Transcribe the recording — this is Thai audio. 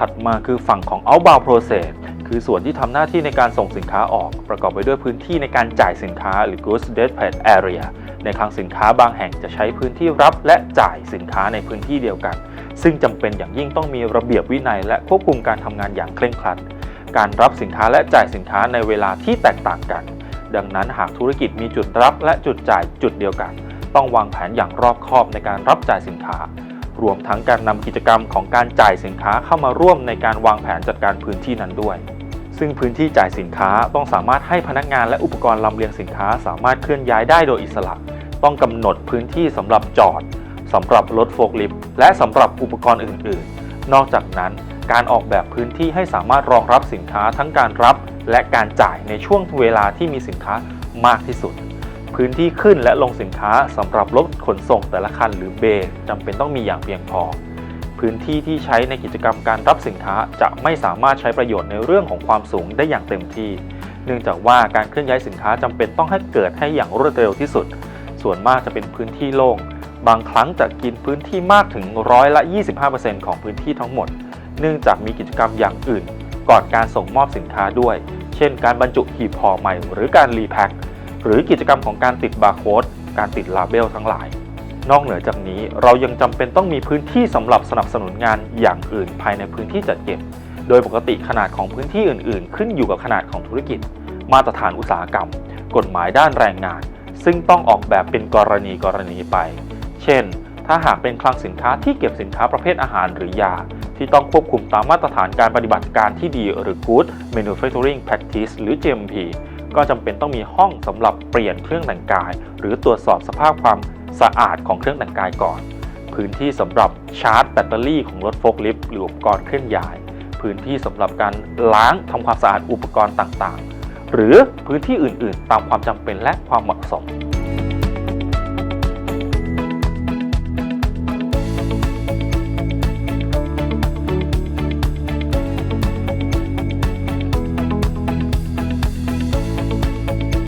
ถัดมาคือฝั่งของ outbound process คือส่วนที่ทำหน้าที่ในการส่งสินค้าออก ประกอบไปด้วยพื้นที่ในการจ่ายสินค้าหรือ goods dispatch area ในคลังสินค้าบางแห่งจะใช้พื้นที่รับและจ่ายสินค้าในพื้นที่เดียวกัน ซึ่งจำเป็นอย่างยิ่งต้องมีระเบียบวินัย และควบคุมการทำงานอย่างเคร่งครัด การรับสินค้าและจ่ายสินค้าในเวลาที่แตกต่างกัน ดังนั้นหากธุรกิจมีจุดรับและจุดจ่ายจุดเดียวกัน ต้องวางแผนอย่างรอบคอบในการรับจ่ายสินค้า รวมทั้งการนำกิจกรรมของการจ่ายสินค้าเข้ามาร่วมในการวางแผนจัดการพื้นที่นั้นด้วย ซึ่งพื้นที่จ่ายสินค้าต้องสามารถให้พนักงานและอุปกรณ์ลำเลียงสินค้า สามารถเคลื่อนย้ายได้โดยอิสระ ต้องกำหนดพื้นที่สำหรับจอดสำหรับรถโฟล์คลิฟต์และสำหรับอุปกรณ์อื่น ๆ นอกจากนั้นการออกแบบพื้นที่ให้สามารถรองรับสินค้าทั้งการรับและการจ่ายในช่วงเวลาที่มีสินค้ามากที่สุด พื้นที่ขึ้นและลงสินค้าสำหรับรถขนส่งแต่ละคันหรือเบย์จำเป็นต้องมีอย่างเพียงพอ พื้นที่ที่ใช้ในกิจกรรมการรับสินค้าจะไม่สามารถใช้ประโยชน์ในเรื่องของความสูงได้อย่างเต็มที่ เนื่องจากว่าการเคลื่อนย้ายสินค้าจำเป็นต้องให้เกิดให้อย่างรวดเร็วที่สุด ส่วนมากจะเป็นพื้นที่โล่งบางครั้งจะกินพื้นที่มากถึงร้อยละ 25%ของพื้นที่ทั้งหมด เนื่องจากมีกิจกรรมอย่างอื่น ก่อนการส่งมอบสินค้าด้วย เช่น การบรรจุหีบห่อใหม่หรือการรีแพ็ค หรือกิจกรรมของการติดบาร์โค้ดการติดลาเบลทั้งหลาย นอกเหนือจากนี้เรายังจำเป็นต้องมีพื้นที่สำหรับสนับสนุนงานอย่างอื่นภายในพื้นที่จัดเก็บ โดยปกติขนาดของพื้นที่อื่น ๆ ขึ้นอยู่กับขนาดของธุรกิจ มาตรฐานอุตสาหกรรม กฎหมายด้านแรงงาน ซึ่งต้องออกแบบเป็นกรณีกรณีไป เช่น ถ้าหากเป็นคลังสินค้าที่เก็บสินค้าประเภทอาหารหรือยาที่ต้องควบคุมตามมาตรฐานการปฏิบัติการที่ดีหรือ Good Manufacturing Practice หรือ GMP ก็จำเป็นต้องมีห้องสำหรับเปลี่ยนเครื่องแต่งกาย หรือตรวจสอบสภาพความสะอาดของเครื่องแต่งกายก่อน พื้นที่สำหรับชาร์จแบตเตอรี่ของรถโฟล์คลิฟต์หรืออุปกรณ์เคลื่อนย้าย พื้นที่สำหรับการล้างทำความสะอาดอุปกรณ์ต่างๆ หรือพื้นที่อื่นๆ ตามความจำเป็นและความเหมาะสม